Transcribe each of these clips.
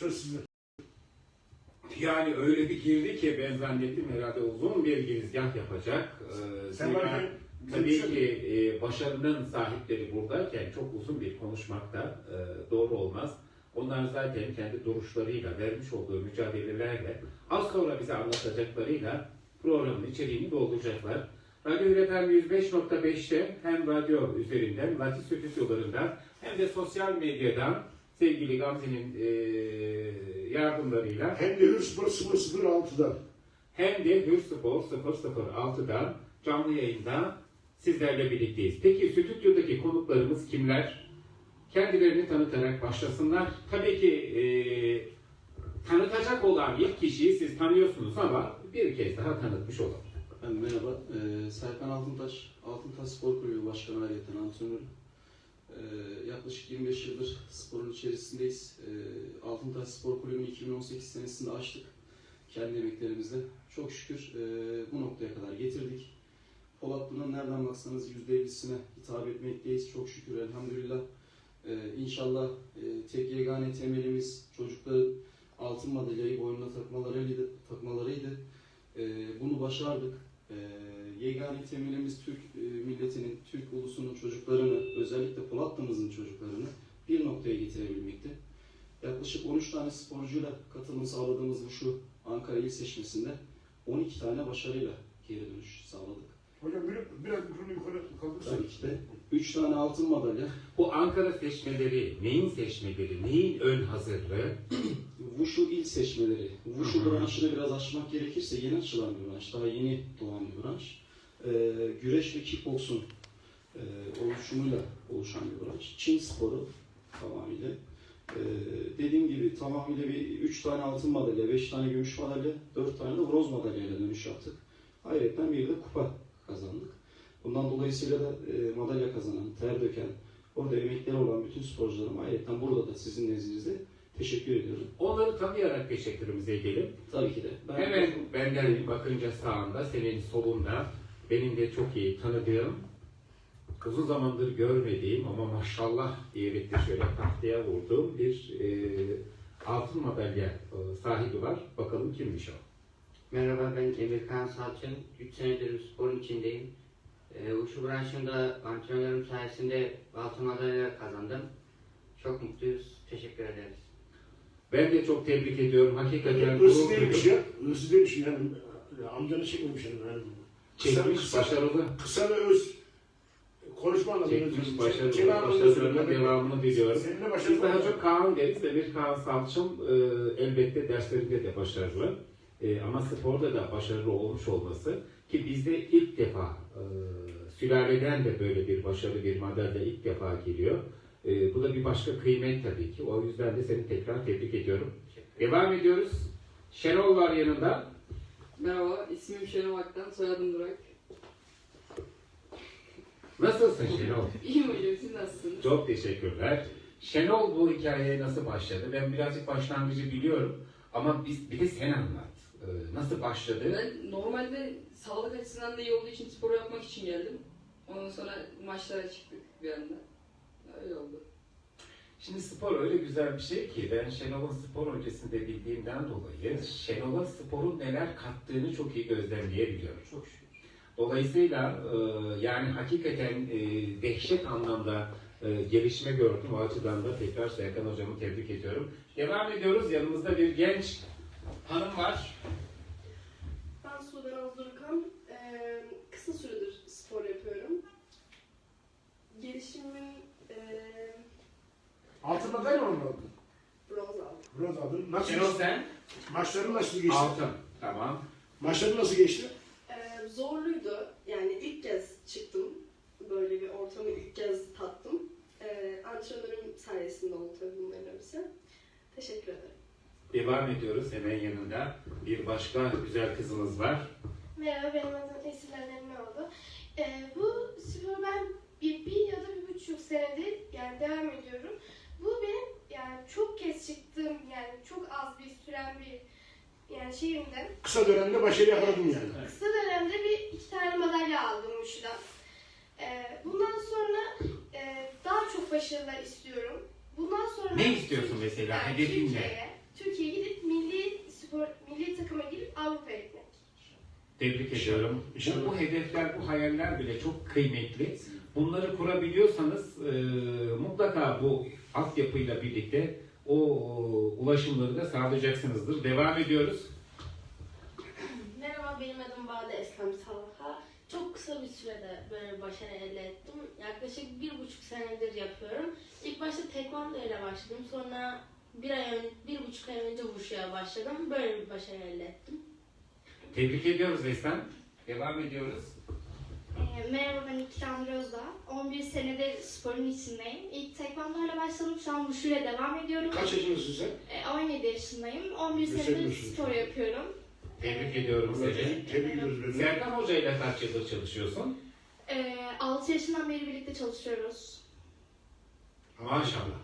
Söz sizde. Yani öyle bir girdi ki ben zannettim herhalde uzun bir girizgah yapacak. Ee, Sen bize tabii ki e, başarının sahipleri buradayken çok uzun bir konuşmak da e, doğru olmaz. Onlar zaten kendi duruşlarıyla, vermiş olduğu mücadelelerle, az sonra bize anlatacaklarıyla programın içeriğini dolduracaklar. Radyo Üreten 105.5'te hem radyo üzerinden, Latif stüdyolarından hem de sosyal medyadan sevgili Gamze'nin e, yardımlarıyla Hem de Hürspor 006'dan. hem de Hürspor 006'dan canlı yayında sizlerle birlikteyiz. Peki stüdyodaki konuklarımız kimler? Kendilerini tanıtarak başlasınlar. Tabii ki e, tanıtacak olan ilk kişiyi siz tanıyorsunuz ama bir kez daha tanıtmış olalım. Merhaba, ee, Serkan Altıntaş, Altıntaş Spor Kulübü Başkanı ayrıyeten antrenörüm. Yaklaşık 25 yıldır sporun içerisindeyiz. Ee, Altıntaş Spor Kulübü'nü 2018 senesinde açtık kendi emeklerimizle. Çok şükür e, bu noktaya kadar getirdik. Polatlı'nın nereden baksanız %50'sine hitap etmekteyiz. Çok şükür elhamdülillah. Ee, inşallah e, tek yegane temelimiz çocukların altın madalyayı boynuna takmalarıydı. takmalarıydı. Ee, bunu başardık. Ee, yegane temelimiz Türk e, milletinin, Türk ulusunun çocuklarını, özellikle Polatlı'mızın çocuklarını bir noktaya getirebilmekti. Yaklaşık 13 tane sporcuyla katılım sağladığımız bu şu Ankara İl Seçmesi'nde 12 tane başarıyla geri dönüş sağladık. Hocam bir, biraz mikrofonu yukarı kaldırırsan. De 3 tane altın madalya, Bu Ankara seçmeleri neyin seçmeleri, neyin ön hazırlığı? Wushu il seçmeleri. Wushu branşını biraz açmak gerekirse yeni açılan bir branş, daha yeni doğan bir branş. Ee, güreş ve kickboksun e, oluşumuyla oluşan bir branş. Çin sporu tamamıyla. Ee, dediğim gibi tamamıyla bir 3 tane altın madalya, 5 tane gümüş madalya, 4 tane de bronz madalyayla dönüş yaptık. Hayretten bir de kupa kazandık. Bundan dolayısıyla da e, madalya kazanan, ter döken, orada emekleri olan bütün sporcularıma hayretten burada da sizin nezdinizde teşekkür ediyorum. Onları tanıyarak teşekkürümüze edelim. Tabii ki de. Ben Hemen benden bakınca sağında, senin solunda benim de çok iyi tanıdığım, uzun zamandır görmediğim ama maşallah diyerek de şöyle tahtaya vurduğum bir e, altın madalya e, sahibi var. Bakalım kimmiş o? Merhaba ben Emirkan Salçın. 3 senedir sporun içindeyim. Ee, Uşu branşında antrenörüm sayesinde altın madalya kazandım. Çok mutluyuz. Teşekkür ederiz. Ben de çok tebrik ediyorum. Hakikaten Hırsız değilmiş ya. Hırsız değilmiş yani. Amcanı çekmemiş yani. yani. Kısa, Çekmiş, kısa, başarılı. kısa ve öz. Konuşma anlamında. Çekmiş, başarılı. Başarılarına devamını diliyorum. Seninle Biz daha çok Kaan deriz. Emir Kaan Salçım e, elbette derslerinde de başarılı. E, ama sporda da başarılı olmuş olması ki bizde ilk defa e, sülaleden de böyle bir başarı bir madalya ilk defa geliyor. E, bu da bir başka kıymet tabii ki. O yüzden de seni tekrar tebrik ediyorum. Devam ediyoruz. Şenol var yanında. Merhaba, ismim Şenol Aktan, soyadım Burak. Nasılsın Şenol? İyiyim hocam, siz nasılsınız? Çok teşekkürler. Şenol bu hikayeye nasıl başladı? Ben birazcık başlangıcı biliyorum ama biz, bir de sen anlat. Ee, nasıl başladı? Ben normalde sağlık açısından da iyi olduğu için spor yapmak için geldim. Ondan sonra maçlara çıktık bir anda. Öyle oldu. Şimdi spor öyle güzel bir şey ki ben Şenol'un spor öncesinde bildiğimden dolayı Şenol'a sporun neler kattığını çok iyi gözlemleyebiliyorum. çok şükür. Dolayısıyla e, yani hakikaten e, dehşet anlamda e, gelişme gördüm. O açıdan da tekrar Serkan Hocam'ı tebrik ediyorum. Devam ediyoruz. Yanımızda bir genç hanım var. Ben Sudan Azdurukan. Ee, kısa süredir spor yapıyorum. Gelişimin ee, Altın madalya mı aldın? bronz aldım. Bronz aldın. Nasıl Şenol geçti? sen? Maçların nasıl geçti? Altın. Tamam. Maçların nasıl geçti? Ee, zorluydu. Yani ilk kez çıktım. Böyle bir ortamı ilk kez tattım. Ee, antrenörüm sayesinde oldu tabii bunların hepsi. Teşekkür ederim. Devam ediyoruz. Hemen yanında bir başka güzel kızımız var. Merhaba, benim adım Esin Önemlioğlu. Ee, bu sporu ben bir, bir ya da bir buçuk senedir yani devam ediyorum. Bu benim yani çok kez çıktığım yani çok az bir süren bir yani şeyimden. Kısa dönemde başarı yakaladın yani. Kısa dönemde bir iki tane madalya aldım Muş'tan. Ee, bundan sonra e, daha çok başarılar istiyorum. Bundan sonra Ne istiyorsun mesela? yani Hedefin ne? Türkiye'ye, spor milli takıma girip Avrupa'ya gitmek. Tebrik ediyorum. Bu, inşallah. bu hedefler, bu hayaller bile çok kıymetli. Bunları kurabiliyorsanız e, mutlaka bu altyapıyla birlikte o ulaşımları da sağlayacaksınızdır. Devam ediyoruz. Merhaba benim adım Bade Eslem Salha. Çok kısa bir sürede böyle başarı elde ettim. Yaklaşık bir buçuk senedir yapıyorum. İlk başta tekvando ile başladım. Sonra bir ay ön, bir buçuk ay önce wushu'ya başladım. Böyle bir başarı elde ettim. Tebrik ediyoruz Eslem. Devam ediyoruz. Ee, Merhaba ben İkram Gözdağ. 11 senedir sporun içindeyim. İlk tekvando ile başladım. Şu an Wushu ile devam ediyorum. Kaç yaşındasın sen? Ee, 17 yaşındayım. 11 Teşekkür senedir ederim. spor yapıyorum. Tebrik ediyorum seni. Tebrik ediyoruz. Serkan Hoca ile kaç yıldır çalışıyorsun? Ee, 6 yaşından beri birlikte çalışıyoruz. Maşallah.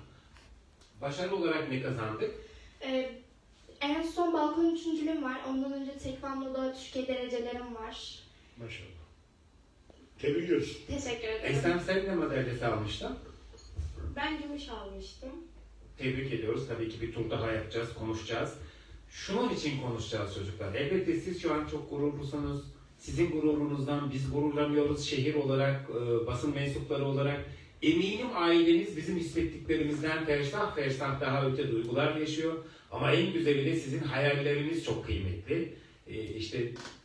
Başarı olarak ne kazandık? Ee, en son balkon üçüncülüğüm var. Ondan önce tekvandoda Türkiye derecelerim var. Maşallah. Tebrik ediyoruz. Teşekkür ederim. Eslem sen ne madalyası almıştın? Ben gümüş almıştım. Tebrik ediyoruz. Tabii ki bir tur daha yapacağız, konuşacağız. Şunun için konuşacağız çocuklar. Elbette siz şu an çok gururlusunuz. Sizin gururunuzdan biz gururlanıyoruz şehir olarak, e, basın mensupları olarak. Eminim aileniz bizim hissettiklerimizden fersah fersah daha öte duygular yaşıyor. Ama en güzeli de sizin hayalleriniz çok kıymetli. E, işte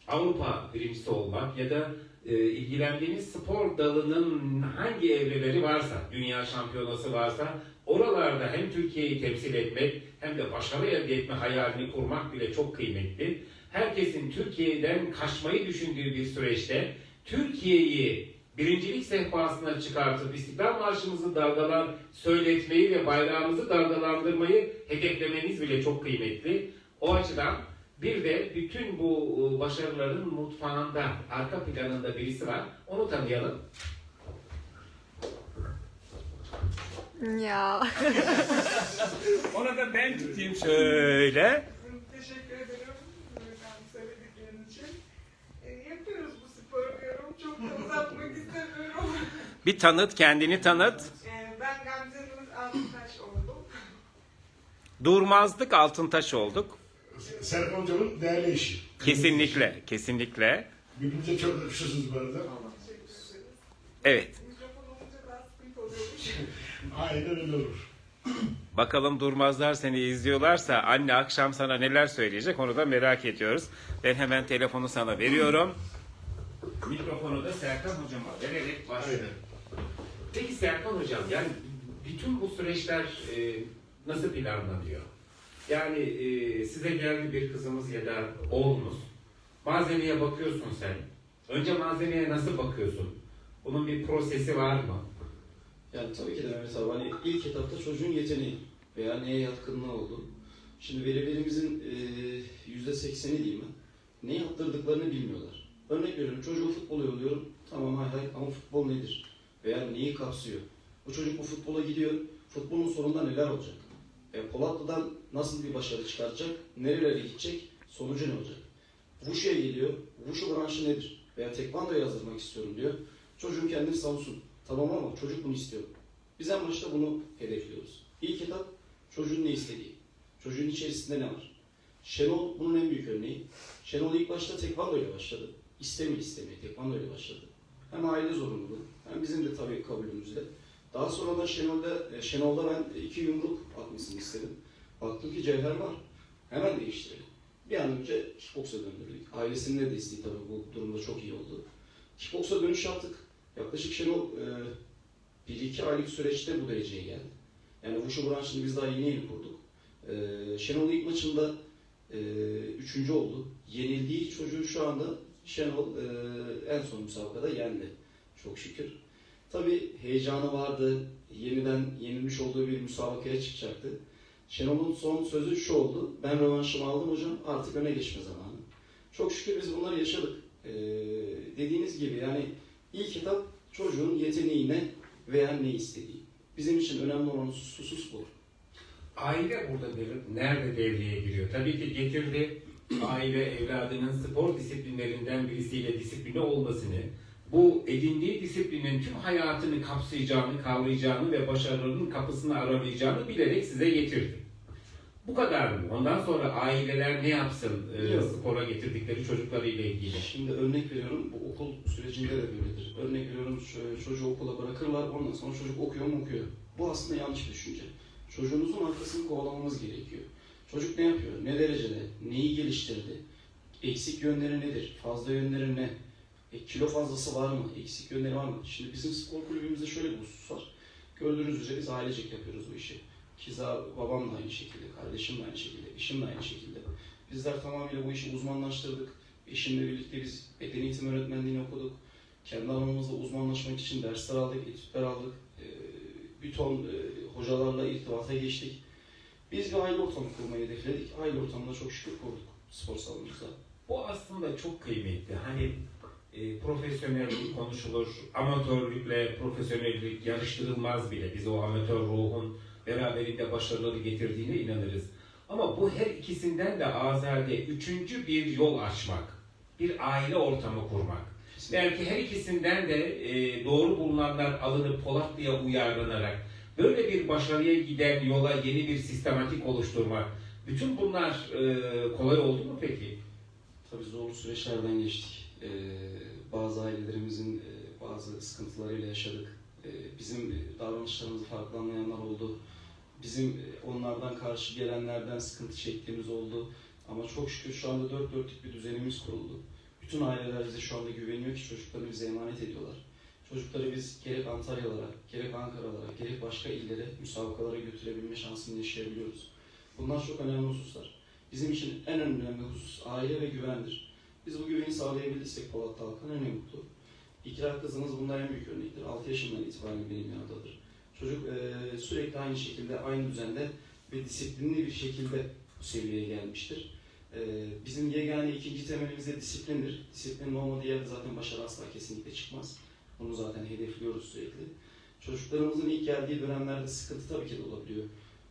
Avrupa birincisi olmak ya da e, ilgilendiğiniz spor dalının hangi evreleri varsa, dünya şampiyonası varsa oralarda hem Türkiye'yi temsil etmek hem de başarı elde etme hayalini kurmak bile çok kıymetli. Herkesin Türkiye'den kaçmayı düşündüğü bir süreçte Türkiye'yi birincilik sehpasına çıkartıp İstiklal Marşımızı dalgalan söyletmeyi ve bayrağımızı dalgalandırmayı hedeflemeniz bile çok kıymetli. O açıdan bir de bütün bu e, başarıların mutfağında, arka planında birisi var. Onu tanıyalım. Ya. Onu da ben tutayım şöyle. Teşekkür ederim efendim söylediklerin için. E, yapıyoruz. Çok da uzatmak istemiyorum. Bir tanıt, kendini tanıt. E, ben Gamze Nur Altıntaş oldum. Durmazlık Altıntaş olduk. Serkan Hocam'ın değerli eşi. Kesinlikle, kesinlikle. Birbirinize çok yakışıyorsunuz bu arada. Teşekkür. Evet. Mikrofon olunca daha sıkıntı oluyormuş. Aynen öyle olur. Bakalım Durmazlar seni izliyorlarsa anne akşam sana neler söyleyecek onu da merak ediyoruz. Ben hemen telefonu sana veriyorum. Mikrofonu da Serkan hocama vererek başlıyorum. Peki Serkan hocam yani bütün bu süreçler e, nasıl planlanıyor? Yani e, size geldi bir kızımız ya da oğlunuz. Malzemeye bakıyorsun sen. Önce malzemeye nasıl bakıyorsun? Bunun bir prosesi var mı? Yani tabii ki de abi hani ilk etapta çocuğun yeteneği veya neye yatkınlığı oldu. Şimdi velilerimizin eee, yüzde sekseni diyeyim ben, ne yaptırdıklarını bilmiyorlar. Örnek veriyorum çocuğu futbola yolluyorum. Tamam hay hay ama futbol nedir? Veya neyi kapsıyor? Bu çocuk bu futbola gidiyor. Futbolun sonunda neler olacak? E, Polatlı'dan nasıl bir başarı çıkartacak? Nerelere gidecek? Sonucu ne olacak? Wushu'ya geliyor. Wushu branşı nedir? Veya tekvandoya yazdırmak istiyorum diyor. Çocuğun kendini savunsun. Tamam ama çocuk bunu istiyor. Biz en başta bunu hedefliyoruz. İlk etap çocuğun ne istediği. Çocuğun içerisinde ne var? Şenol bunun en büyük örneği. Şenol ilk başta tekvando ile başladı. İstemeye istemeye tekvando ile başladı. Hem aile zorunluluğu hem bizim de tabii kabulümüzde. Daha sonra da Şenol'da, e, Şenol'da ben iki yumruk atmasını istedim. Baktım ki cevher var. Hemen değiştirelim. Bir an önce kickboksa döndürdük. Ailesinin de desteği tabii bu durumda çok iyi oldu. Kickboksa dönüş yaptık. Yaklaşık Şenol e, bir iki aylık süreçte bu dereceye geldi. Yani Wushu branşını biz daha yeni yeni kurduk. E, Şenol ilk maçında e, üçüncü oldu. Yenildiği çocuğu şu anda Şenol e, en son müsabakada yendi. Çok şükür. Tabii heyecanı vardı. Yeniden yenilmiş olduğu bir müsabakaya çıkacaktı. Şenol'un son sözü şu oldu. Ben rövanşımı aldım hocam artık öne geçme zamanı. Çok şükür biz bunları yaşadık. E, dediğiniz gibi yani İlk etap çocuğun yeteneğine veya ne istediği. Bizim için önemli olan husus, bu. Aile burada bir, nerede devreye giriyor? Tabii ki getirdi aile evladının spor disiplinlerinden birisiyle disipline olmasını, bu edindiği disiplinin tüm hayatını kapsayacağını, kavrayacağını ve başarılarının kapısını aralayacağını bilerek size getirdi. Bu kadar mı? Ondan sonra aileler ne yapsın e, spora getirdikleri çocukları ile ilgili? Şimdi örnek veriyorum, bu okul sürecinde de böyledir. Örnek veriyorum, çocuğu okula bırakırlar, ondan sonra çocuk okuyor mu okuyor. Bu aslında yanlış bir düşünce. Çocuğunuzun arkasını kovalamamız gerekiyor. Çocuk ne yapıyor, ne derecede, neyi geliştirdi, eksik yönleri nedir, fazla yönleri ne, e, kilo fazlası var mı, eksik yönleri var mı? Şimdi bizim spor kulübümüzde şöyle bir husus var. Gördüğünüz üzere biz ailecek yapıyoruz bu işi. Kiza babam da aynı şekilde, kardeşim de aynı şekilde, eşim de aynı şekilde. Bizler tamamıyla bu işi uzmanlaştırdık. Eşimle birlikte biz beden eğitim öğretmenliğini okuduk. Kendi alanımızda uzmanlaşmak için dersler aldık, etütler aldık. Ee, bir ton e, hocalarla irtibata geçtik. Biz bir aile ortamı kurmayı hedefledik. Aile ortamında çok şükür kurduk spor salonumuzda. Bu aslında çok kıymetli. Hani e, profesyonellik konuşulur, amatörlükle profesyonellik yarıştırılmaz bile. Biz o amatör ruhun beraberinde başarıları getirdiğine inanırız. Ama bu her ikisinden de azade üçüncü bir yol açmak, bir aile ortamı kurmak. Belki her ikisinden de e, doğru bulunanlar alınıp Polatlı'ya uyarlanarak böyle bir başarıya giden yola yeni bir sistematik oluşturmak. Bütün bunlar e, kolay oldu mu peki? Tabii zorlu süreçlerden geçtik. Ee, bazı ailelerimizin e, bazı sıkıntılarıyla yaşadık. Ee, bizim davranışlarımızı farklı anlayanlar oldu. Bizim e, onlardan karşı gelenlerden sıkıntı çektiğimiz oldu. Ama çok şükür şu anda dört dörtlük bir düzenimiz kuruldu. Bütün aileler bize şu anda güveniyor ki çocuklarını bize emanet ediyorlar. Çocukları biz gerek Antalyalara, gerek Ankara'lara, gerek başka illere, müsabakalara götürebilme şansını yaşayabiliyoruz. Bunlar çok önemli hususlar. Bizim için en önemli husus aile ve güvendir. Biz bu güveni sağlayabilirsek Polat Talkan ne mutlu. İkrar kızımız bundan en büyük örnektir. 6 yaşından itibaren benim yanımdadır. Çocuk eee, sürekli aynı şekilde, aynı düzende ve disiplinli bir şekilde bu seviyeye gelmiştir. Eee, bizim yegane ikinci temelimiz de disiplindir. Disiplinin olmadığı yerde zaten başarı asla kesinlikle çıkmaz. Bunu zaten hedefliyoruz sürekli. Çocuklarımızın ilk geldiği dönemlerde sıkıntı tabii ki de olabiliyor.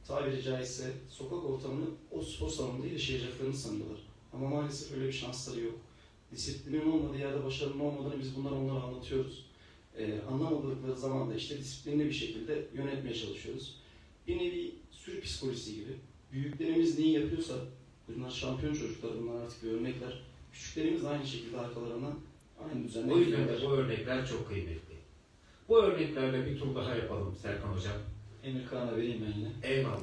Tabiri caizse sokak ortamını o spor salonunda yaşayacaklarını sanıyorlar. Ama maalesef öyle bir şansları yok. Disiplinin olmadığı yerde başarının olmadığını biz bunları onlara anlatıyoruz. Ee, anlamadıkları zaman da işte disiplinli bir şekilde yönetmeye çalışıyoruz. Bir nevi sürü psikolojisi gibi. Büyüklerimiz neyi yapıyorsa, bunlar şampiyon çocuklar, bunlar artık örnekler. Küçüklerimiz aynı şekilde arkalarından aynı düzenle O yüzden de bu örnekler çok kıymetli. Bu örneklerle bir tur daha yapalım Serkan Hocam. Emir Kağan'a vereyim ben yine. Eyvallah.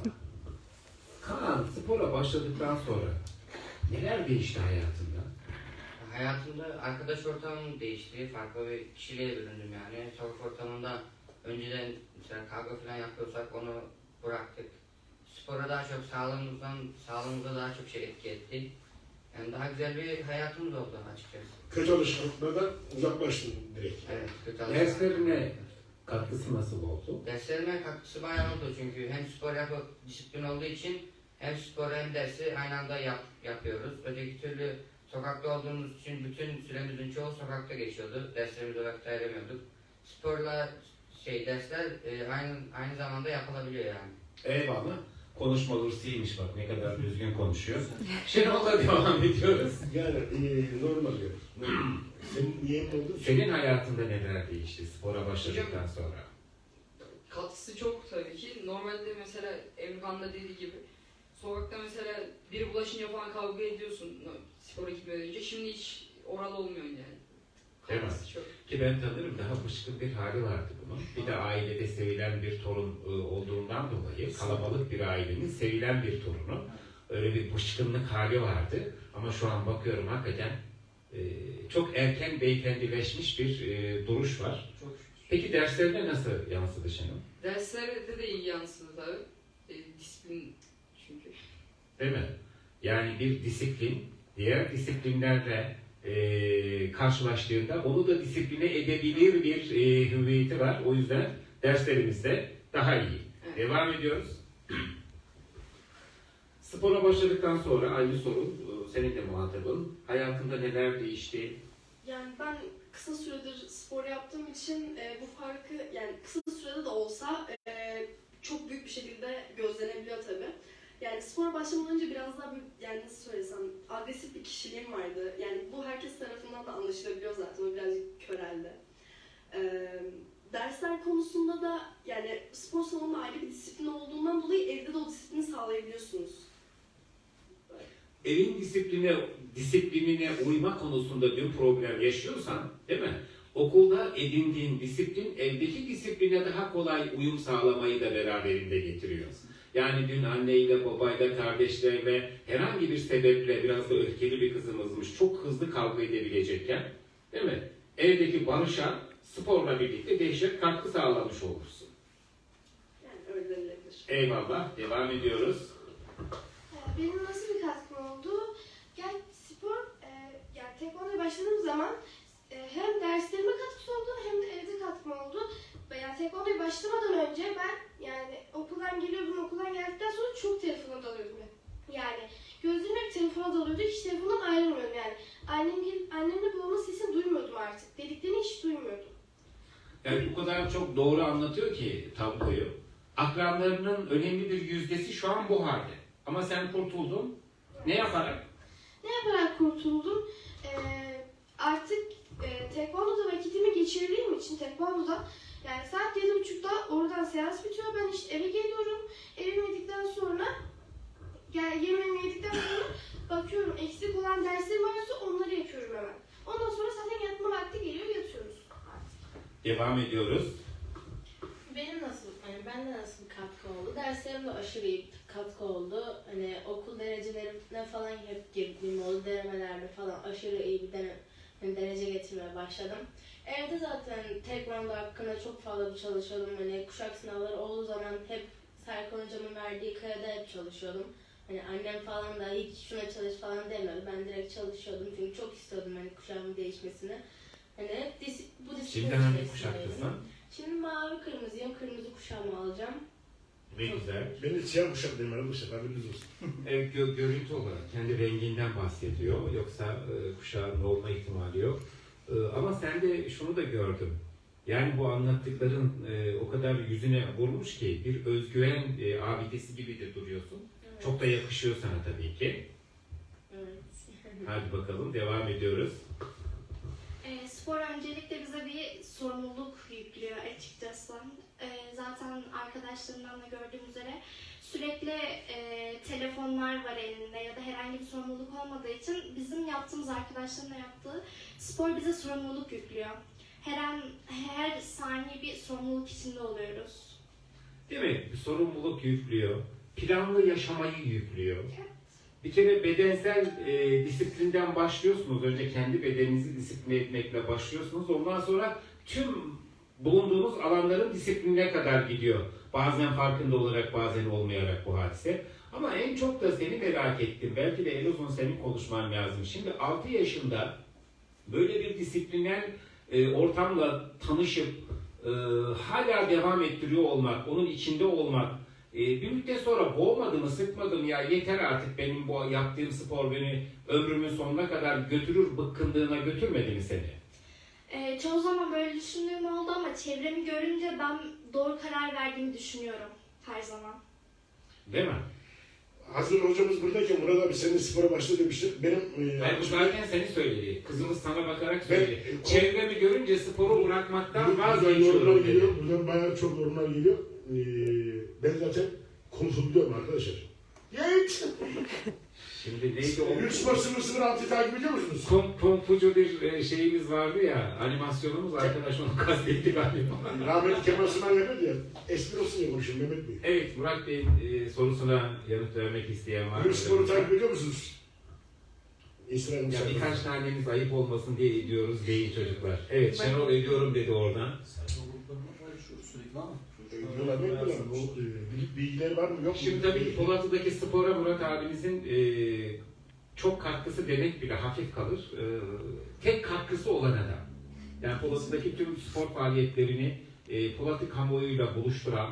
Kaan spora başladıktan sonra neler değişti hayatında? Hayatımda arkadaş ortamım değişti. Farklı bir kişiliğe büründüm yani. Sokak ortamında önceden mesela kavga falan yapıyorsak onu bıraktık. Spora daha çok sağlığımızdan, sağlığımıza daha çok şey etki etti. Yani daha güzel bir hayatımız oldu açıkçası. Kötü alışkanlıklardan uzaklaştın direkt. Evet, kötü Derslerine katkısı nasıl oldu? Derslerime katkısı bayağı oldu çünkü hem spor yapıp disiplin olduğu için hem spor hem dersi aynı anda yap, yapıyoruz. Öteki türlü sokakta olduğumuz için bütün süremizin çoğu sokakta geçiyordu. Derslerimize vakit ayıramıyorduk. Sporla şey dersler e, aynı aynı zamanda yapılabiliyor yani. Eyvallah. Konuşma hırsıymış bak ne kadar düzgün konuşuyor. Şenol'la devam ediyoruz. Yani e, normal ya. Normal. Senin niye oldu? Senin hayatında neler değişti spora başladıktan sonra? Katkısı çok tabii ki. Normalde mesela Emirhan da dediği gibi sokakta mesela biri bulaşınca falan kavga ediyorsun spora gitmeden önce. Şimdi hiç oral olmuyor yani. Değil mi? Katkısı çok. Ki ben tanırım daha bıçkın bir hali vardı bunun. Bir de ailede sevilen bir torun e, olduğundan dolayı kalabalık bir ailenin sevilen bir torunu. Öyle bir bıçkınlık hali vardı. Ama şu an bakıyorum hakikaten e, çok erken beyefendileşmiş bir e, duruş var. Çok şükür. Peki derslerine nasıl yansıdı Şenol? Derslerde de iyi yansıdı tabii. E, disiplin çünkü. Değil mi? Yani bir disiplin diğer disiplinlerle e, karşılaştığında onu da disipline edebilir bir e, hüviyeti var. O yüzden derslerimizde daha iyi. Evet. Devam ediyoruz. Spora başladıktan sonra aynı soru e, senin de muhatabın. Hayatında neler değişti? Yani ben kısa süredir spor yaptığım için e, bu farkı yani kısa sürede de olsa e, çok büyük bir şekilde gözlenebiliyor tabii. Yani spora başlamadan önce biraz daha bir, yani nasıl söylesem agresif bir kişiliğim vardı. Yani bu herkes tarafından da anlaşılabiliyor zaten o birazcık köreldi. E, dersler konusunda da yani spor salonunda ayrı bir disiplin olduğundan dolayı evde de o disiplini sağlayabiliyorsunuz. evin disipline disiplinine uyma konusunda bir problem yaşıyorsan, değil mi? Okulda edindiğin disiplin evdeki disipline daha kolay uyum sağlamayı da beraberinde getiriyor. Yani dün anneyle, babayla, kardeşlerle herhangi bir sebeple biraz da öfkeli bir kızımızmış çok hızlı kavga edebilecekken, değil mi? Evdeki barışa sporla birlikte dehşet katkı sağlamış olursun. Yani öyle. Eyvallah. Devam ediyoruz. Ee, Benim nasıl bir katkım oldu? Yani spor, e, yani tekvandoya başladığım zaman e, hem derslerime katkısı oldu hem de evde katkım oldu. Yani tekvandoya başlamadan önce ben yani okuldan geliyordum, okuldan geldikten sonra çok telefona dalıyordum. Yani gözlerim hep telefona dalıyordu, hiç telefondan ayrılmıyordum yani. Annem, annemle babamın sesini duymuyordum artık. Dediklerini hiç duymuyordum. Yani bu kadar çok doğru anlatıyor ki tabloyu. Akranlarının önemli bir yüzdesi şu an bu halde. Ama sen kurtuldun. Ne yaparak? Ne yaparak kurtuldum? Ee, artık e, tekvandoda vakitimi geçirdiğim için tekvandoda yani saat yedi buçukta oradan seans bitiyor. Ben işte eve geliyorum. Evime yedikten sonra gel yemeğimi yedikten sonra bakıyorum eksik olan derslerim varsa onları yapıyorum hemen. Ondan sonra zaten yatma vakti geliyor yatıyoruz. Devam ediyoruz. Benim nasıl, hani bende nasıl bir katkı oldu? Derslerimde aşırı iyi bir katkı oldu. Hani okul derecelerine falan hep girdiğim oldu. Denemelerde falan aşırı iyi bir dene, hani derece getirmeye başladım. Evde zaten tekvando hakkında çok fazla çalışıyordum. Hani kuşak sınavları olduğu zaman hep Serkan hocamın verdiği kayada hep çalışıyordum. Hani annem falan da hiç şuna çalış falan demiyordu. Ben direkt çalışıyordum çünkü çok istiyordum hani kuşağımın değişmesini. Hani hep dis- bu disiplin Şimdi hangi kuşaktasın? Şimdi mavi kırmızıyım. Kırmızı kuşağımı alacağım. Ne güzel. Ben de siyah kuşak dedim arkadaşlar haberiniz olsun. Evet, gö- görüntü olarak kendi renginden bahsediyor. Yoksa e, kuşağın olma ihtimali yok. E, ama sen de şunu da gördüm. Yani bu anlattıkların e, o kadar yüzüne vurmuş ki bir özgüven e, abidesi gibi de duruyorsun. Evet. Çok da yakışıyor sana tabii ki. Evet. Hadi bakalım devam ediyoruz. E, spor öncelikle bize bir sorumluluk yüklüyor açıkçası. E, zaten arkadaşlarımdan da gördüğüm üzere sürekli e, telefonlar var elinde ya da herhangi bir sorumluluk olmadığı için bizim yaptığımız arkadaşların da yaptığı spor bize sorumluluk yüklüyor. Her an, her saniye bir sorumluluk içinde oluyoruz. Değil mi? Bir sorumluluk yüklüyor. Planlı yaşamayı yüklüyor. Bir kere bedensel e, disiplinden başlıyorsunuz. Önce kendi bedeninizi disipline etmekle başlıyorsunuz. Ondan sonra tüm bulunduğunuz alanların disiplinine kadar gidiyor. Bazen farkında olarak bazen olmayarak bu hadise. Ama en çok da seni merak ettim. Belki de en uzun senin konuşman lazım. Şimdi 6 yaşında böyle bir disiplinen e, ortamla tanışıp e, hala devam ettiriyor olmak, onun içinde olmak, e, bir müddet sonra boğmadı mı, sıkmadı mı ya yeter artık benim bu yaptığım spor beni ömrümün sonuna kadar götürür bıkkınlığına götürmedi mi seni? E, çoğu zaman böyle düşündüğüm oldu ama çevremi görünce ben doğru karar verdiğimi düşünüyorum her zaman. Değil mi? Hazır hocamız buradayken Murat abi senin spora başla demiştir. Benim e, Ben bu zaten seni söyledi. Kızımız sana bakarak ben, söyledi. e, Çevremi görünce sporu bırakmaktan Buradan yorumlar vazgeçiyorum geliyor. dedi. Buradan bayağı çok yorumlar geliyor. Ee, ben zaten kung fu Geç! Şimdi neydi o? Yurt Spor 006'yı takip ediyor musunuz? Kung, kung fucu bir e, şeyimiz vardı ya, animasyonumuz arkadaş onu kastetti galiba. Rahmetli Kemal Sunal yapıyordu ya. Espri olsun diye konuşuyorum Mehmet Bey. Evet, Murat Bey'in e, sorusuna yanıt vermek isteyen var. mı? Yurt Spor'u takip ediyor musunuz? Instagram Ya birkaç tanemiz ayıp olmasın diye ediyoruz değil çocuklar. Evet, Şenol ediyorum dedi oradan. Sayfa gruplarına paylaşıyoruz sürekli ama. O, e, Bilgileri var mı yok mu? Şimdi tabii ki Polatlı'daki spora Murat abimizin e, çok katkısı demek bile hafif kalır. E, tek katkısı olan adam. Yani Polatlı'daki tüm spor faaliyetlerini e, Polatlı kamuoyuyla buluşturan,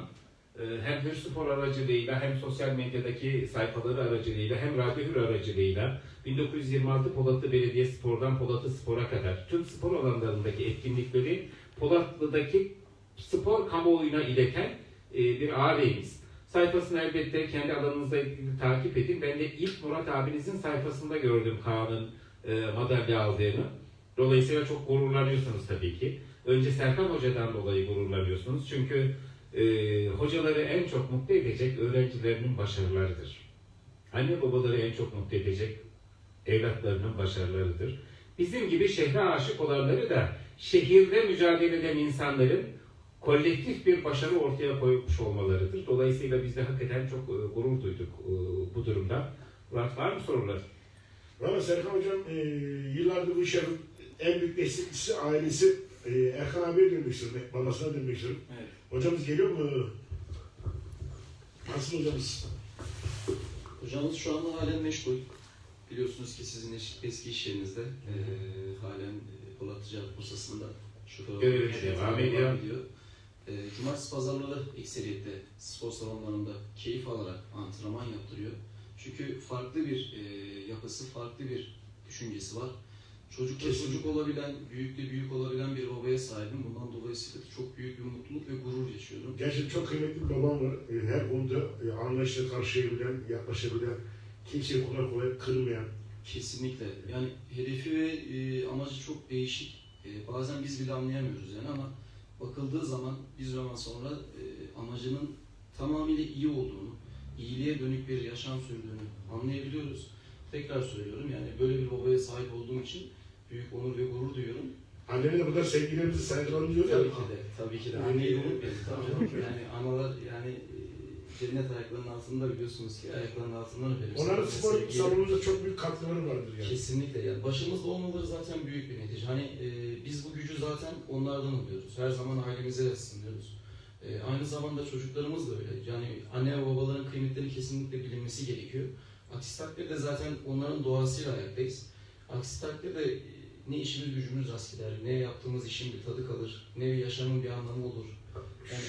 e, hem Hür Spor aracılığıyla hem sosyal medyadaki sayfaları aracılığıyla hem Radyo Hür aracılığıyla 1926 Polatlı Belediye Spor'dan Polatlı Spor'a kadar tüm spor alanlarındaki etkinlikleri Polatlı'daki spor kamuoyuna ileten e, bir ağabeyimiz. Sayfasını elbette kendi alanınızda takip edin. Ben de ilk Murat abinizin sayfasında gördüm Kaan'ın e, madalya aldığını. Dolayısıyla çok gururlanıyorsunuz tabii ki. Önce Serkan Hoca'dan dolayı gururlanıyorsunuz. Çünkü e, hocaları en çok mutlu edecek öğrencilerinin başarılarıdır. anne babaları en çok mutlu edecek evlatlarının başarılarıdır. Bizim gibi şehre aşık olanları da şehirde mücadele eden insanların kolektif bir başarı ortaya koymuş olmalarıdır. Dolayısıyla biz de hakikaten çok e, gurur duyduk e, bu durumda. Murat var mı sorular? Valla Serkan Hocam e, yıllardır bu işe en büyük destekçisi ailesi e, Erkan abiye dönmek istiyorum. Babasına dönmek istiyorum. Evet. Hocamız geliyor mu? Nasıl hocamız? Hocamız şu anda halen meşgul. Biliyorsunuz ki sizin eş- eski iş yerinizde eee halen e, Polat Ticaret Bursası'nda şoför olarak devam devam ediyor. Eee, cumartesi pazarları ekseriyette spor salonlarında keyif alarak antrenman yaptırıyor. Çünkü farklı bir eee, yapısı, farklı bir düşüncesi var. Çocuk da çocuk olabilen, büyük de büyük olabilen bir babaya sahibim. Bundan dolayısıyla çok büyük bir mutluluk ve gurur yaşıyorum. Gerçekten çok kıymetli bir babam var. E, her konuda e, anlayışla karşılayabilen, yaklaşabilen, kimseyi kolay kolay kırmayan. Kesinlikle. Yani hedefi ve e, amacı çok değişik. E, bazen biz bile anlayamıyoruz yani ama bakıldığı zaman bir zaman sonra e, amacının tamamıyla iyi olduğunu, iyiliğe dönük bir yaşam sürdüğünü anlayabiliyoruz. Tekrar söylüyorum yani böyle bir babaya sahip olduğum için büyük onur ve gurur duyuyorum. Annene de buradan sevgilerimizi saygılarımızı Tabii diyoruz ki ya. de, tabii ki de. Anneyi unutmayın. Tabii. Yani analar yani cennet ayaklarının altında biliyorsunuz ki ayaklarının altından öperim. Onların spor salonumuzda çok büyük katkıları vardır yani. Kesinlikle yani başımızda olmaları zaten büyük bir netice. Hani e, biz bu gücü zaten onlardan alıyoruz. Her zaman ailemize yaslıyoruz. E, aynı zamanda çocuklarımız da öyle. Yani anne ve babaların kıymetleri kesinlikle bilinmesi gerekiyor. Aksi takdirde zaten onların doğasıyla ayaktayız. Aksi takdirde e, ne işimiz gücümüz rast gider, ne yaptığımız işin bir tadı kalır, ne bir yaşamın bir anlamı olur. Yani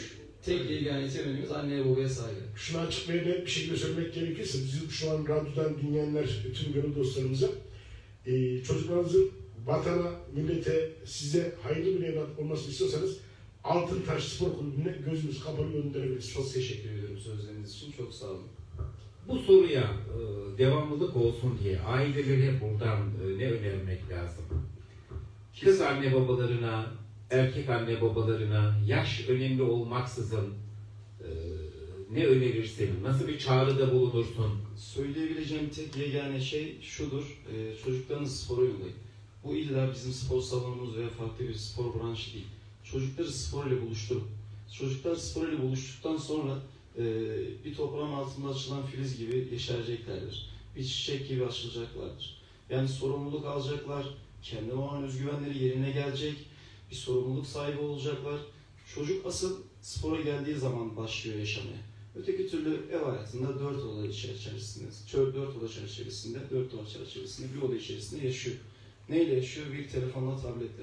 tek yegane temelimiz anne ve babaya saygı. Şunu açık ve net bir şekilde söylemek gerekirse bizim şu an radyodan dinleyenler, tüm gönül dostlarımıza e, çocuklarınızın vatana, millete, size hayırlı bir evlat olmasını istiyorsanız Altın Taş Spor Kulübü'ne gözünüz kapalı gönderebilirsiniz. Çok teşekkür ediyorum sözleriniz için. Çok sağ olun. Bu soruya e, devamlılık olsun diye ailelere buradan e, ne önermek lazım? Kız anne babalarına, erkek anne babalarına, yaş önemli olmaksızın e, ne önerirsin? Nasıl bir çağrıda bulunursun? Söyleyebileceğim tek yegane şey şudur, e, çocuklarınızı spora yollayın. Bu illa bizim spor salonumuz veya farklı bir spor branşı değil. Çocukları spor ile buluşturun. Çocuklar spor ile buluştuktan sonra e, bir toprağın altında açılan filiz gibi yeşereceklerdir. Bir çiçek gibi açılacaklardır. Yani sorumluluk alacaklar, kendine olan özgüvenleri yerine gelecek, bir sorumluluk sahibi olacaklar. Çocuk asıl spora geldiği zaman başlıyor yaşamaya. Öteki türlü ev hayatında dört oda içerisinde, dört oda çerçevesinde, dört oda çerçevesinde bir oda içerisinde yaşıyor. Neyle yaşıyor? Bir telefonla, tabletle.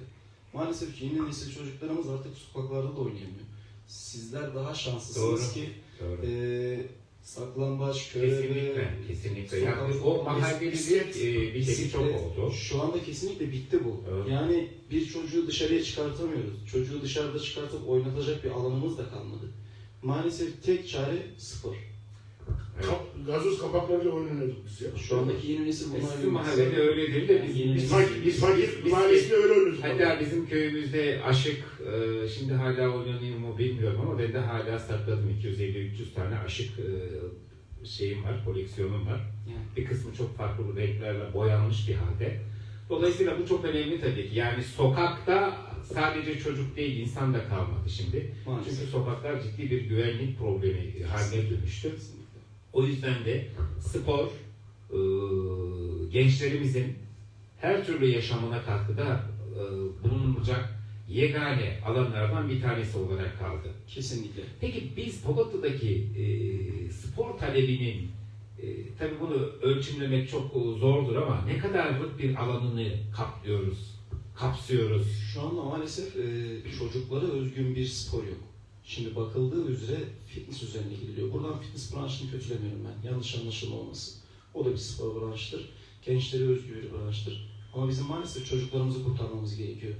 Maalesef ki yeni nesil çocuklarımız artık sokaklarda da oynayamıyor. Sizler daha şanslısınız Doğru. ki Doğru. e, saklambaç, körebe, Kesinlikle, kesinlikle. Yani o mahallelilik e, tek bisiklet. çok oldu. Şu anda kesinlikle bitti bu. Evet. Yani bir çocuğu dışarıya çıkartamıyoruz. Çocuğu dışarıda çıkartıp oynatacak bir alanımız da kalmadı. Maalesef tek çare spor. Kap, gazoz kapaklarıyla oynanıyorduk biz ya. Şu andaki yeni nesil buna Bizim uyum mahallede öyle değil de biz, Yeni Biz biz, fakir, biz fakir biz- mahallesinde öyle oynuyoruz. Hatta bizim köyümüzde aşık, e, şimdi hala oynanıyor mu bilmiyorum ama ben de hala sakladım 250-300 tane aşık e, şeyim var, koleksiyonum var. Yani. Bir kısmı çok farklı renklerle boyanmış bir halde. Dolayısıyla bu çok önemli tabii ki. Yani sokakta sadece çocuk değil, insan da kalmadı şimdi. Maalesef. Çünkü sokaklar ciddi bir güvenlik problemi haline dönüştü. O yüzden de spor e, gençlerimizin her türlü yaşamına katkıda e, bulunacak yegane alanlardan bir tanesi olarak kaldı. Kesinlikle. Peki biz Polatlı'daki e, spor talebinin e, tabii bunu ölçümlemek çok zordur ama ne kadarlık bir alanını kaplıyoruz, kapsıyoruz? Şu anda maalesef e, çocuklara özgün bir spor yok. Şimdi bakıldığı üzere fitness üzerine gidiliyor. Buradan fitness branşını kötülemiyorum ben. Yanlış anlaşılma olmasın. O da bir spor branşıdır. Gençlere özgü bir branştır. Ama bizim maalesef çocuklarımızı kurtarmamız gerekiyor.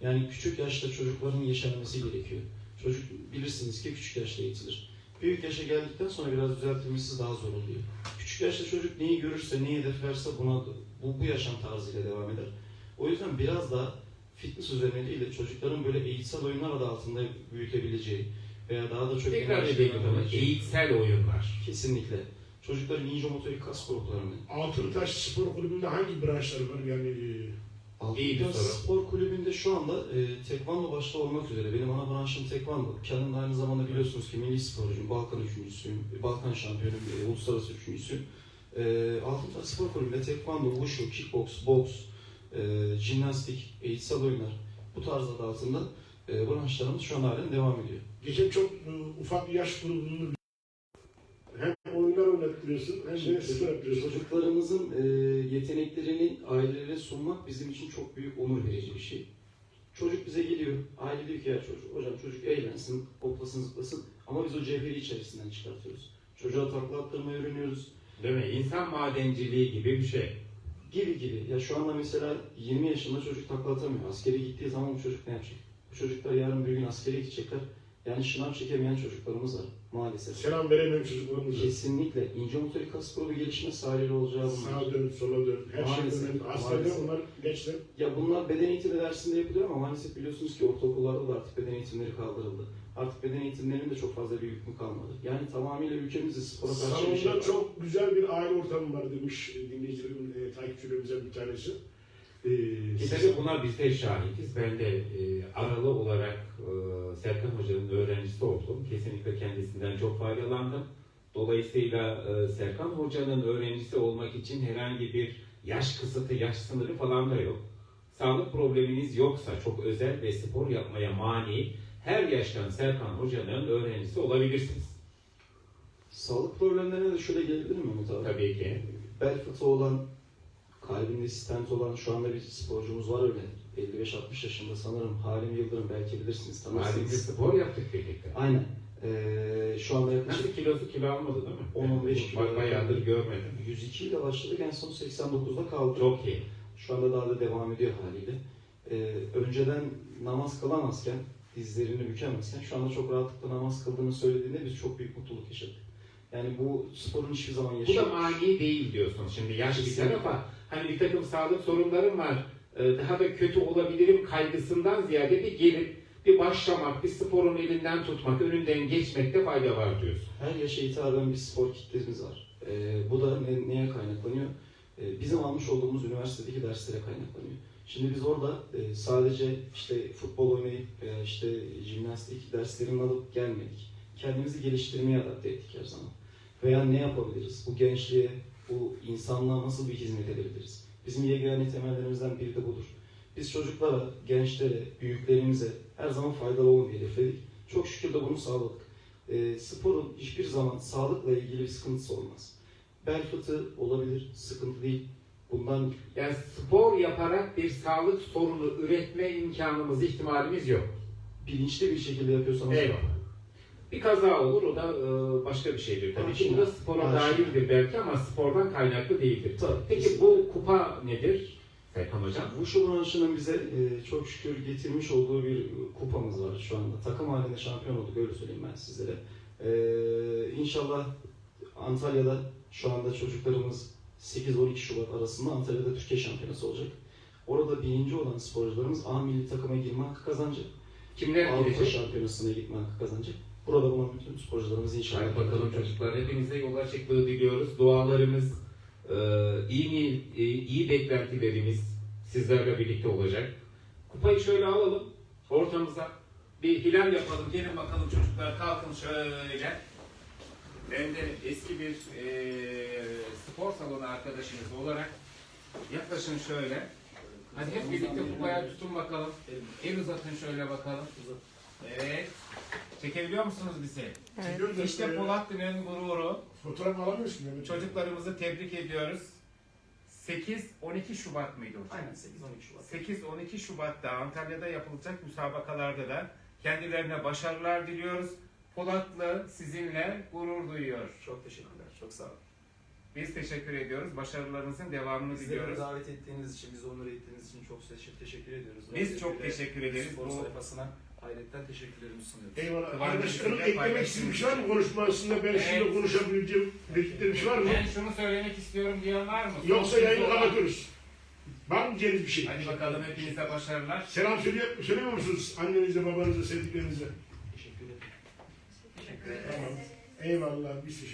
Yani küçük yaşta çocukların yeşermesi gerekiyor. Çocuk bilirsiniz ki küçük yaşta eğitilir. Büyük yaşa geldikten sonra biraz düzeltilmesi daha zor oluyor. Küçük yaşta çocuk neyi görürse, neyi hedeflerse buna bu, bu yaşam tarzıyla devam eder. O yüzden biraz daha fitness üzerine değil de çocukların böyle eğitsel oyunlar adı altında büyütebileceği veya daha da çok Tekrar enerji kazanabileceği- Eğitsel oyunlar. Kesinlikle. çocukların ince motorik kas gruplarını. Altıntaş Spor Kulübü'nde hangi branşlar var? Yani e, Altıntaş. Spor Kulübü'nde şu anda e, tekvando başta olmak üzere. Benim ana branşım tekvando. Kendim de aynı zamanda biliyorsunuz ki milli sporcuyum, Balkan üçüncüsüyüm, Balkan şampiyonuyum, e, uluslararası üçüncüsüyüm. E, Altıntaş Spor Kulübü'nde tekvando, wushu, kickbox, boks, e, jimnastik, eğitsel oyunlar bu tarz adı altında e, branşlarımız şu an halen devam ediyor. geçen çok e, ufak bir yaş grubunu hem oyunlar oynattırıyorsun hem de spor yaptırıyorsun. Çocuklarımızın e, yeteneklerini ailelere sunmak bizim için çok büyük onur verici bir şey. Çocuk bize geliyor, aile diyor ki ya çocuk, hocam çocuk eğlensin, hoplasın zıplasın ama biz o cevheri içerisinden çıkartıyoruz. Çocuğa takla attırmayı öğreniyoruz Değil mi? İnsan madenciliği gibi bir şey. Gibi gibi. Ya şu anda mesela 20 yaşında çocuk takla atamıyor. Askere gittiği zaman bu çocuk ne yapacak? Bu çocuklar yarın bir gün askere gidecekler. Yani şınav çekemeyen çocuklarımız var maalesef. Selam veremem çocuklarımıza. Kesinlikle ince motorik kas grubu gelişmesi haliyle olacağı bunlar. Sağa dön, sola dön. Her şey Maalesef, önemli. Aslında maalesef. onlar gençler Ya bunlar beden eğitimi dersinde yapılıyor ama maalesef biliyorsunuz ki ortaokullarda da artık beden eğitimleri kaldırıldı. Artık beden eğitimlerinin de çok fazla bir hükmü kalmadı. Yani tamamıyla ülkemizde spora karşı bir şey var. çok güzel bir aile ortamı var demiş dinleyicilerin, e, takipçilerimizden bir tanesi. E, Tabii buna biz de şahitiz. Ben de e, aralı olarak e, Serkan Hoca'nın öğrencisi oldum. Kesinlikle kendisinden çok faydalandım. Dolayısıyla e, Serkan Hoca'nın öğrencisi olmak için herhangi bir yaş kısıtı, yaş sınırı falan da yok. Sağlık probleminiz yoksa çok özel ve spor yapmaya mani her yaştan Serkan Hoca'nın öğrencisi olabilirsiniz. Sağlık problemlerine de şöyle gelebilir mi Umut abi? Tabii ki. Bel fıtığı olan, kalbinde stent olan şu anda bir sporcumuz var öyle. 55-60 yaşında sanırım Halim Yıldırım belki bilirsiniz Halimde tanırsınız. spor yaptık birlikte. Aynen. Ee, şu anda yaklaşık Nasıl kilosu kilo almadı değil mi? 10-15 kilo. Bak bayağıdır görmedim. 102 ile başladık en son 89'da kaldık. Çok iyi. Şu anda daha da devam ediyor haliyle. Ee, önceden namaz kılamazken, dizlerini bükemezken şu anda çok rahatlıkla namaz kıldığını söylediğinde biz çok büyük mutluluk yaşadık. Yani bu sporun hiçbir zaman Bu da mani değil diyorsun. Şimdi yaş bir Kesinlikle. tarafa hani bir takım sağlık sorunlarım var. e, Daha da kötü olabilirim kaygısından ziyade bir gelip bir başlamak, bir sporun elinden tutmak, önünden geçmekte fayda var diyorsun. Her yaşa hitaben bir spor kitlemiz var. Ee, bu da ne- neye kaynaklanıyor? Ee, bizim almış olduğumuz üniversitedeki derslere kaynaklanıyor. Şimdi biz orada e, sadece işte futbol oynayıp veya işte jimnastik derslerini alıp gelmedik. Kendimizi geliştirmeye adapte ettik her zaman. Veya ne yapabiliriz? Bu gençliğe, bu insanlığa nasıl bir hizmet edebiliriz? Bizim yegane temellerimizden biri de budur. Biz çocuklara, gençlere, büyüklerimize her zaman faydalı olmayı hedefledik. Çok şükür de bunu sağladık. E, sporun hiçbir zaman sağlıkla ilgili bir sıkıntısı olmaz. Bel fıtığı olabilir, sıkıntı değil. Bundan Yani spor yaparak bir sağlık sorunu üretme imkanımız, ihtimalimiz yok. bilinçli bir şekilde yapıyorsanız Eyvallah. Bir kaza olur, o da e, başka bir şeydir. Tabii ki bu da spora Aşina. dahildir belki ama spordan kaynaklı değildir. Tabii. Peki bu kupa nedir Serkan Hocam? Wushu branşının bize e, çok şükür getirmiş olduğu bir kupamız var şu anda. Takım halinde şampiyon olduk öyle söyleyeyim ben sizlere. E, inşallah Antalya'da şu anda çocuklarımız 8-12 Şubat arasında Antalya'da Türkiye şampiyonası olacak. Orada birinci olan sporcularımız A milli takıma girme hakkı kazanacak. Kimler Avrupa şampiyonasına gitme hakkı kazanacak. Burada bulunan bütün sporcularımız inşallah. Hadi bakalım çocuklar hepinize yol açıklığı diliyoruz. Dualarımız, e, iyi e, iyi beklentilerimiz sizlerle birlikte olacak. Kupayı şöyle alalım ortamıza. Bir hilal yapalım. Gelin bakalım çocuklar kalkın şöyle. Ben de eski bir e, spor salonu arkadaşınız olarak yaklaşın şöyle. Hadi hep birlikte kupaya tutun bakalım. El uzatın şöyle bakalım. Evet. Çekebiliyor musunuz bizi? Da, İşte Polat Dünen'in gururu. Fotoğraf alamıyorsun yani. Çocuklarımızı tebrik ediyoruz. 8-12 Şubat mıydı hocam? Aynen 8-12 Şubat. 8-12 Şubat'ta Antalya'da yapılacak müsabakalarda da kendilerine başarılar diliyoruz. Polatlı sizinle gurur duyuyor. Çok teşekkürler. Çok sağ olun. Biz teşekkür ediyoruz. Başarılarınızın devamını Bizleri diliyoruz. davet ettiğiniz için, bizi onur ettiğiniz için çok teşekkür, teşekkür ediyoruz. Biz çok teşekkür ederiz. Spor Bu sayfasına hayretten teşekkürlerimi sunuyoruz. Eyvallah. Kıvanç Arkadaşlarım Bey'le eklemek istediğim bir şey var mı konuşmasında? Ben Evet. şimdi konuşabileceğim dedikleri bir şey var mı? Ben şunu söylemek istiyorum diyen var mı? Yoksa Son yayını sözü olan- kapatıyoruz. Var mı diyeceğiniz bir şey? Hadi bakalım hepinize başarılar. Selam söylüyor, söylemiyor musunuz annenize, babanıza, sevdiklerinize? Tamam. Eyvallah. Biz teşekkür